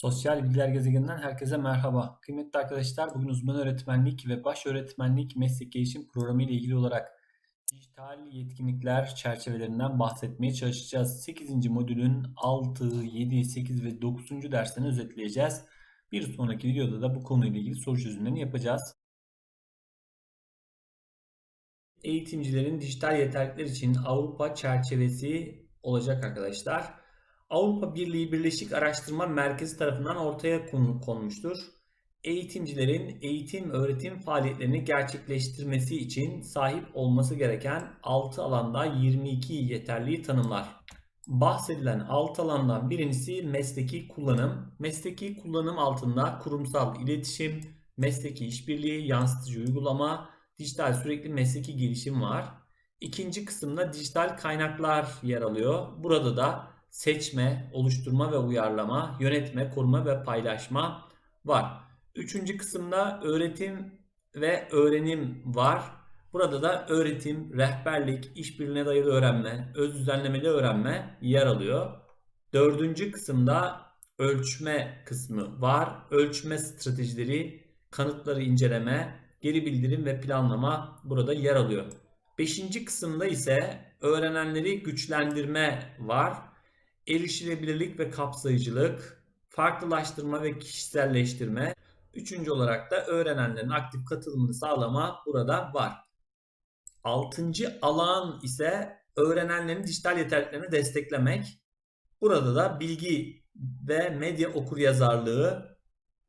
Sosyal Bilgiler Gezegeninden herkese merhaba. Kıymetli arkadaşlar bugün uzman öğretmenlik ve baş öğretmenlik meslek gelişim programı ile ilgili olarak dijital yetkinlikler çerçevelerinden bahsetmeye çalışacağız. 8. modülün 6, 7, 8 ve 9. derslerini özetleyeceğiz. Bir sonraki videoda da bu konuyla ilgili soru çözümlerini yapacağız. Eğitimcilerin dijital yeterlilikler için Avrupa çerçevesi olacak arkadaşlar. Avrupa Birliği Birleşik Araştırma Merkezi tarafından ortaya konmuştur. Eğitimcilerin eğitim öğretim faaliyetlerini gerçekleştirmesi için sahip olması gereken 6 alanda 22 yeterliği tanımlar. Bahsedilen 6 alandan birincisi mesleki kullanım. Mesleki kullanım altında kurumsal iletişim, mesleki işbirliği, yansıtıcı uygulama, dijital sürekli mesleki gelişim var. İkinci kısımda dijital kaynaklar yer alıyor. Burada da seçme, oluşturma ve uyarlama, yönetme, koruma ve paylaşma var. Üçüncü kısımda öğretim ve öğrenim var. Burada da öğretim, rehberlik, işbirliğine dayalı öğrenme, öz düzenlemeli öğrenme yer alıyor. Dördüncü kısımda ölçme kısmı var. Ölçme stratejileri, kanıtları inceleme, geri bildirim ve planlama burada yer alıyor. Beşinci kısımda ise öğrenenleri güçlendirme var erişilebilirlik ve kapsayıcılık, farklılaştırma ve kişiselleştirme. Üçüncü olarak da öğrenenlerin aktif katılımını sağlama burada var. Altıncı alan ise öğrenenlerin dijital yeterliliklerini desteklemek. Burada da bilgi ve medya okuryazarlığı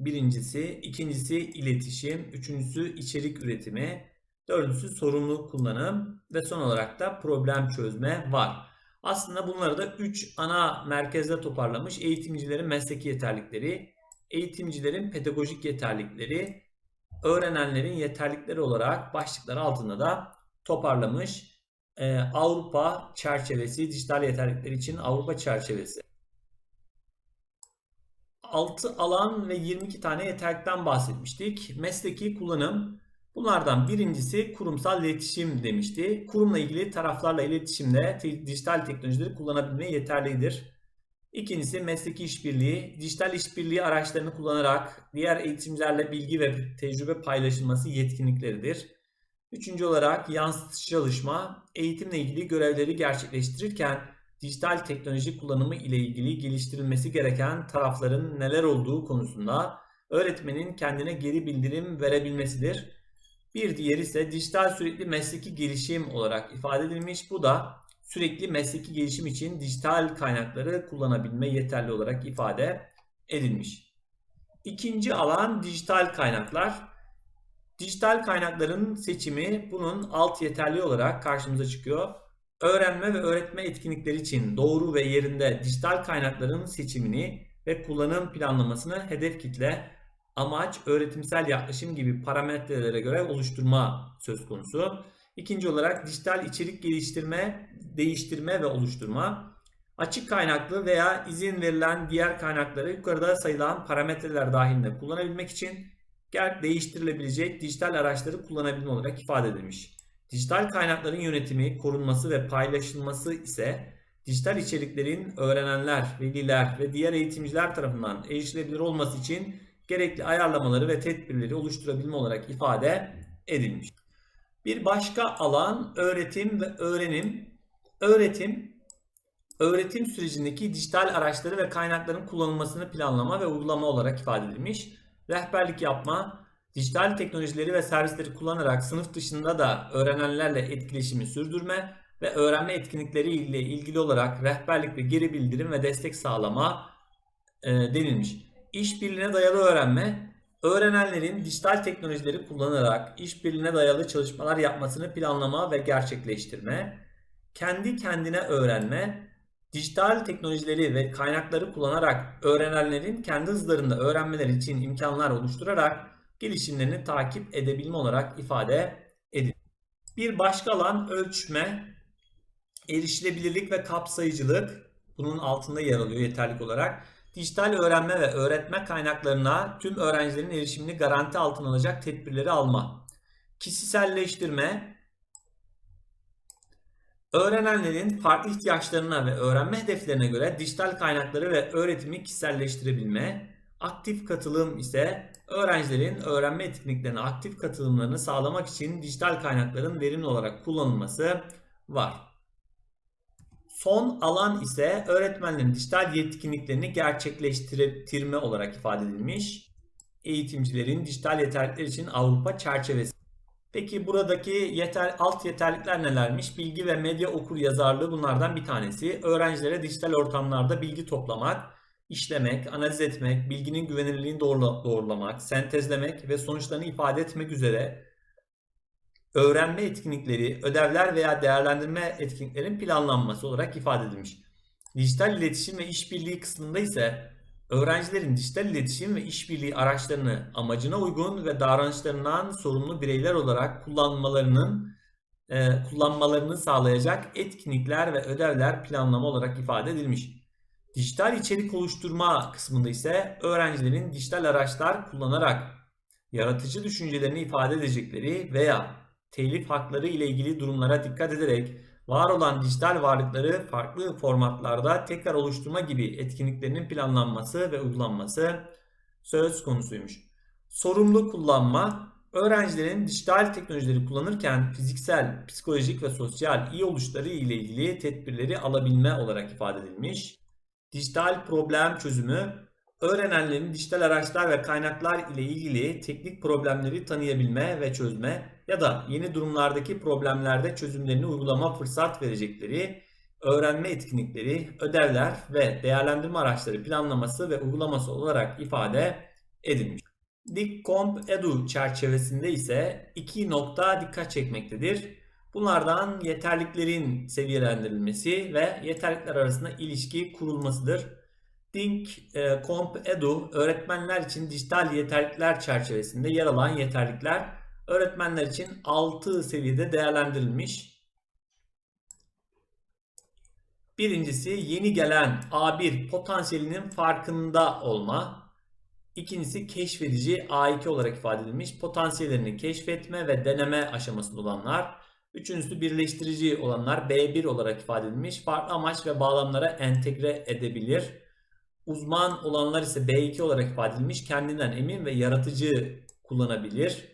birincisi, ikincisi iletişim, üçüncüsü içerik üretimi, dördüncüsü sorumlu kullanım ve son olarak da problem çözme var. Aslında bunları da 3 ana merkezde toparlamış. Eğitimcilerin mesleki yeterlikleri, eğitimcilerin pedagojik yeterlikleri, öğrenenlerin yeterlikleri olarak başlıklar altında da toparlamış. Ee, Avrupa çerçevesi, dijital yeterlikler için Avrupa çerçevesi. 6 alan ve 22 tane yeterlikten bahsetmiştik. Mesleki kullanım, Bunlardan birincisi kurumsal iletişim demişti. Kurumla ilgili taraflarla iletişimde dijital teknolojileri kullanabilmeye yeterlidir. İkincisi mesleki işbirliği. Dijital işbirliği araçlarını kullanarak diğer eğitimcilerle bilgi ve tecrübe paylaşılması yetkinlikleridir. Üçüncü olarak yansıtıcı çalışma. Eğitimle ilgili görevleri gerçekleştirirken dijital teknoloji kullanımı ile ilgili geliştirilmesi gereken tarafların neler olduğu konusunda öğretmenin kendine geri bildirim verebilmesidir. Bir diğeri ise dijital sürekli mesleki gelişim olarak ifade edilmiş. Bu da sürekli mesleki gelişim için dijital kaynakları kullanabilme yeterli olarak ifade edilmiş. İkinci alan dijital kaynaklar. Dijital kaynakların seçimi bunun alt yeterli olarak karşımıza çıkıyor. Öğrenme ve öğretme etkinlikleri için doğru ve yerinde dijital kaynakların seçimini ve kullanım planlamasını hedef kitle amaç, öğretimsel yaklaşım gibi parametrelere göre oluşturma söz konusu. İkinci olarak dijital içerik geliştirme, değiştirme ve oluşturma. Açık kaynaklı veya izin verilen diğer kaynakları yukarıda sayılan parametreler dahilinde kullanabilmek için değiştirilebilecek dijital araçları kullanabilme olarak ifade edilmiş. Dijital kaynakların yönetimi, korunması ve paylaşılması ise dijital içeriklerin öğrenenler, veliler ve diğer eğitimciler tarafından erişilebilir olması için gerekli ayarlamaları ve tedbirleri oluşturabilme olarak ifade edilmiş. Bir başka alan öğretim ve öğrenim. Öğretim, öğretim sürecindeki dijital araçları ve kaynakların kullanılmasını planlama ve uygulama olarak ifade edilmiş. Rehberlik yapma, dijital teknolojileri ve servisleri kullanarak sınıf dışında da öğrenenlerle etkileşimi sürdürme ve öğrenme etkinlikleri ile ilgili olarak rehberlik ve geri bildirim ve destek sağlama e, denilmiş işbirliğine dayalı öğrenme, öğrenenlerin dijital teknolojileri kullanarak işbirliğine dayalı çalışmalar yapmasını planlama ve gerçekleştirme, kendi kendine öğrenme, dijital teknolojileri ve kaynakları kullanarak öğrenenlerin kendi hızlarında öğrenmeleri için imkanlar oluşturarak gelişimlerini takip edebilme olarak ifade edilir. Bir başka alan ölçme, erişilebilirlik ve kapsayıcılık bunun altında yer alıyor yeterlik olarak dijital öğrenme ve öğretme kaynaklarına tüm öğrencilerin erişimini garanti altına alacak tedbirleri alma. Kişiselleştirme, öğrenenlerin farklı ihtiyaçlarına ve öğrenme hedeflerine göre dijital kaynakları ve öğretimi kişiselleştirebilme, Aktif katılım ise öğrencilerin öğrenme etkinliklerine aktif katılımlarını sağlamak için dijital kaynakların verimli olarak kullanılması var. Son alan ise öğretmenlerin dijital yetkinliklerini gerçekleştirme olarak ifade edilmiş. Eğitimcilerin dijital yeterlilikler için Avrupa çerçevesi. Peki buradaki yeter, alt yeterlikler nelermiş? Bilgi ve medya okur yazarlığı bunlardan bir tanesi. Öğrencilere dijital ortamlarda bilgi toplamak, işlemek, analiz etmek, bilginin güvenilirliğini doğrula, doğrulamak, sentezlemek ve sonuçlarını ifade etmek üzere öğrenme etkinlikleri, ödevler veya değerlendirme etkinliklerin planlanması olarak ifade edilmiş. Dijital iletişim ve işbirliği kısmında ise öğrencilerin dijital iletişim ve işbirliği araçlarını amacına uygun ve davranışlarından sorumlu bireyler olarak kullanmalarının e, kullanmalarını sağlayacak etkinlikler ve ödevler planlama olarak ifade edilmiş. Dijital içerik oluşturma kısmında ise öğrencilerin dijital araçlar kullanarak yaratıcı düşüncelerini ifade edecekleri veya telif hakları ile ilgili durumlara dikkat ederek var olan dijital varlıkları farklı formatlarda tekrar oluşturma gibi etkinliklerinin planlanması ve uygulanması söz konusuymuş. Sorumlu kullanma, öğrencilerin dijital teknolojileri kullanırken fiziksel, psikolojik ve sosyal iyi oluşları ile ilgili tedbirleri alabilme olarak ifade edilmiş. Dijital problem çözümü, öğrenenlerin dijital araçlar ve kaynaklar ile ilgili teknik problemleri tanıyabilme ve çözme ya da yeni durumlardaki problemlerde çözümlerini uygulama fırsat verecekleri öğrenme etkinlikleri, ödevler ve değerlendirme araçları planlaması ve uygulaması olarak ifade edilmiş. DICCOMP Edu çerçevesinde ise iki nokta dikkat çekmektedir. Bunlardan yeterliklerin seviyelendirilmesi ve yeterlikler arasında ilişki kurulmasıdır. Think e, Comp Edu öğretmenler için dijital yeterlikler çerçevesinde yer alan yeterlikler öğretmenler için 6 seviyede değerlendirilmiş. Birincisi yeni gelen A1 potansiyelinin farkında olma. İkincisi keşfedici A2 olarak ifade edilmiş. Potansiyellerini keşfetme ve deneme aşamasında olanlar. Üçüncüsü birleştirici olanlar B1 olarak ifade edilmiş. Farklı amaç ve bağlamlara entegre edebilir. Uzman olanlar ise B2 olarak ifade edilmiş. Kendinden emin ve yaratıcı kullanabilir.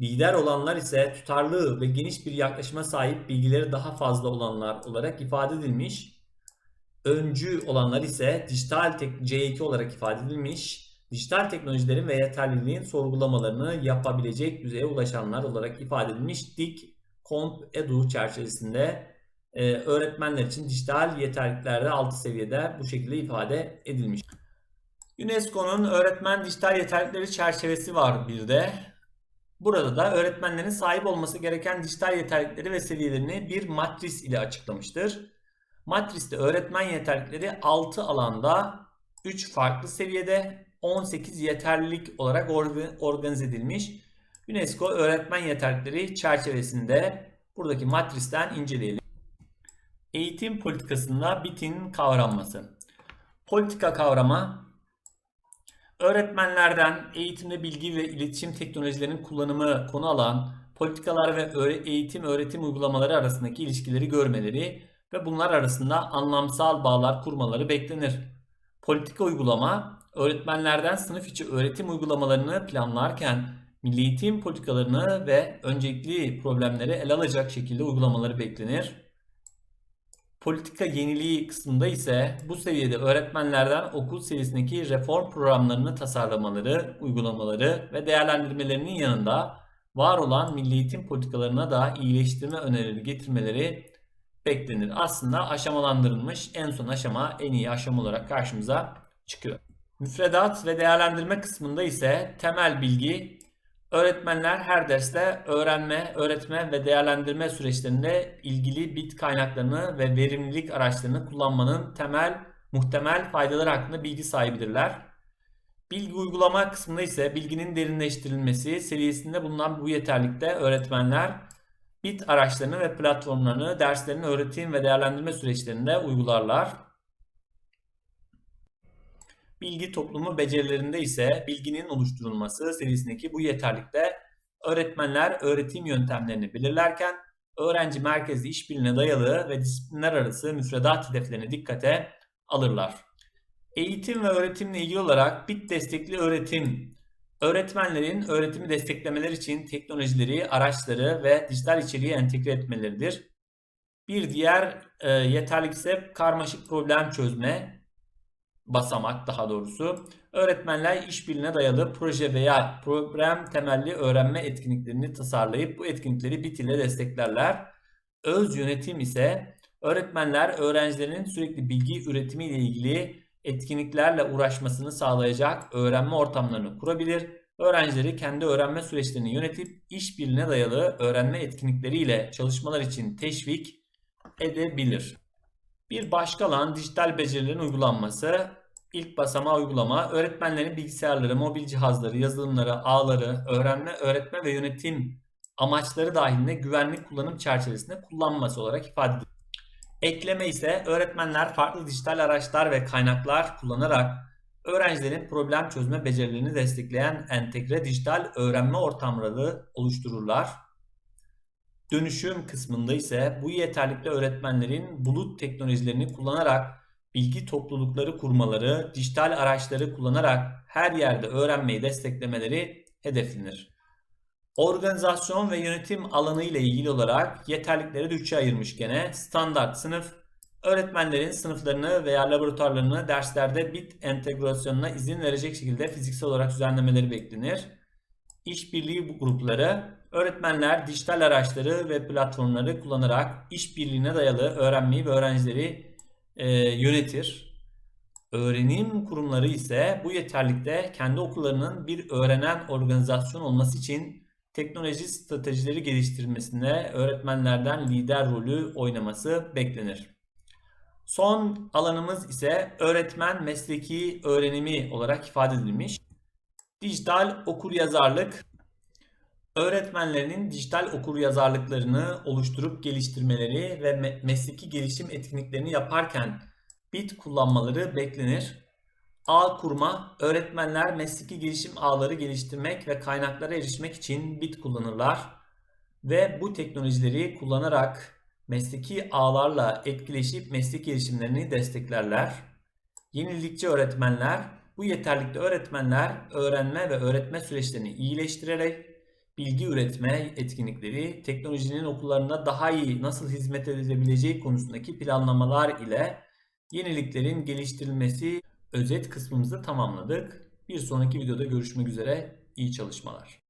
Lider olanlar ise tutarlı ve geniş bir yaklaşıma sahip bilgileri daha fazla olanlar olarak ifade edilmiş. Öncü olanlar ise dijital C2 olarak ifade edilmiş. Dijital teknolojilerin ve yeterliliğin sorgulamalarını yapabilecek düzeye ulaşanlar olarak ifade edilmiş. DIK Comp Edu çerçevesinde e, öğretmenler için dijital yeterliliklerde 6 seviyede bu şekilde ifade edilmiş. UNESCO'nun öğretmen dijital yeterlilikleri çerçevesi var bir de. Burada da öğretmenlerin sahip olması gereken dijital yeterlilikleri ve seviyelerini bir matris ile açıklamıştır. Matriste öğretmen yeterlilikleri 6 alanda 3 farklı seviyede 18 yeterlilik olarak organize edilmiş. UNESCO öğretmen yeterlilikleri çerçevesinde buradaki matristen inceleyelim. Eğitim politikasında bitin kavranması. Politika kavrama Öğretmenlerden eğitimde bilgi ve iletişim teknolojilerinin kullanımı konu alan politikalar ve eğitim öğretim uygulamaları arasındaki ilişkileri görmeleri ve bunlar arasında anlamsal bağlar kurmaları beklenir. Politika uygulama, öğretmenlerden sınıf içi öğretim uygulamalarını planlarken milli eğitim politikalarını ve öncelikli problemleri ele alacak şekilde uygulamaları beklenir. Politika yeniliği kısmında ise bu seviyede öğretmenlerden okul seviyesindeki reform programlarını tasarlamaları, uygulamaları ve değerlendirmelerinin yanında var olan milli eğitim politikalarına da iyileştirme önerileri getirmeleri beklenir. Aslında aşamalandırılmış en son aşama en iyi aşama olarak karşımıza çıkıyor. Müfredat ve değerlendirme kısmında ise temel bilgi Öğretmenler her derste öğrenme, öğretme ve değerlendirme süreçlerinde ilgili bit kaynaklarını ve verimlilik araçlarını kullanmanın temel muhtemel faydaları hakkında bilgi sahibidirler. Bilgi uygulama kısmında ise bilginin derinleştirilmesi seviyesinde bulunan bu yeterlikte öğretmenler bit araçlarını ve platformlarını derslerin öğretim ve değerlendirme süreçlerinde uygularlar. Bilgi toplumu becerilerinde ise bilginin oluşturulması seviyesindeki bu yeterlikte öğretmenler öğretim yöntemlerini belirlerken öğrenci merkezli işbirliğine dayalı ve disiplinler arası müfredat hedeflerini dikkate alırlar. Eğitim ve öğretimle ilgili olarak bit destekli öğretim, öğretmenlerin öğretimi desteklemeleri için teknolojileri, araçları ve dijital içeriği entegre etmeleridir. Bir diğer e, yeterlik ise karmaşık problem çözme basamak daha doğrusu. Öğretmenler işbirliğine dayalı proje veya program temelli öğrenme etkinliklerini tasarlayıp bu etkinlikleri bit ile desteklerler. Öz yönetim ise öğretmenler öğrencilerin sürekli bilgi üretimi ile ilgili etkinliklerle uğraşmasını sağlayacak öğrenme ortamlarını kurabilir. Öğrencileri kendi öğrenme süreçlerini yönetip işbirliğine dayalı öğrenme etkinlikleriyle çalışmalar için teşvik edebilir. Bir başka alan dijital becerilerin uygulanması. İlk basamağı uygulama. Öğretmenlerin bilgisayarları, mobil cihazları, yazılımları, ağları, öğrenme, öğretme ve yönetim amaçları dahilinde güvenlik kullanım çerçevesinde kullanması olarak ifade edilir. Ekleme ise öğretmenler farklı dijital araçlar ve kaynaklar kullanarak öğrencilerin problem çözme becerilerini destekleyen entegre dijital öğrenme ortamları oluştururlar. Dönüşüm kısmında ise bu yeterlikle öğretmenlerin bulut teknolojilerini kullanarak bilgi toplulukları kurmaları, dijital araçları kullanarak her yerde öğrenmeyi desteklemeleri hedeflenir. Organizasyon ve yönetim alanı ile ilgili olarak yeterlikleri de üçe ayırmış gene. Standart sınıf, öğretmenlerin sınıflarını veya laboratuvarlarını derslerde bit entegrasyonuna izin verecek şekilde fiziksel olarak düzenlemeleri beklenir. İşbirliği grupları, öğretmenler dijital araçları ve platformları kullanarak işbirliğine dayalı öğrenmeyi ve öğrencileri e, yönetir. Öğrenim kurumları ise bu yeterlikte kendi okullarının bir öğrenen organizasyon olması için teknoloji stratejileri geliştirmesinde öğretmenlerden lider rolü oynaması beklenir. Son alanımız ise öğretmen mesleki öğrenimi olarak ifade edilmiş. Dijital okuryazarlık öğretmenlerinin dijital okuryazarlıklarını oluşturup geliştirmeleri ve mesleki gelişim etkinliklerini yaparken bit kullanmaları beklenir. Ağ kurma, öğretmenler mesleki gelişim ağları geliştirmek ve kaynaklara erişmek için bit kullanırlar ve bu teknolojileri kullanarak mesleki ağlarla etkileşip meslek gelişimlerini desteklerler. Yenilikçi öğretmenler, bu yeterlikli öğretmenler öğrenme ve öğretme süreçlerini iyileştirerek bilgi üretme etkinlikleri, teknolojinin okullarında daha iyi nasıl hizmet edilebileceği konusundaki planlamalar ile yeniliklerin geliştirilmesi özet kısmımızı tamamladık. Bir sonraki videoda görüşmek üzere. İyi çalışmalar.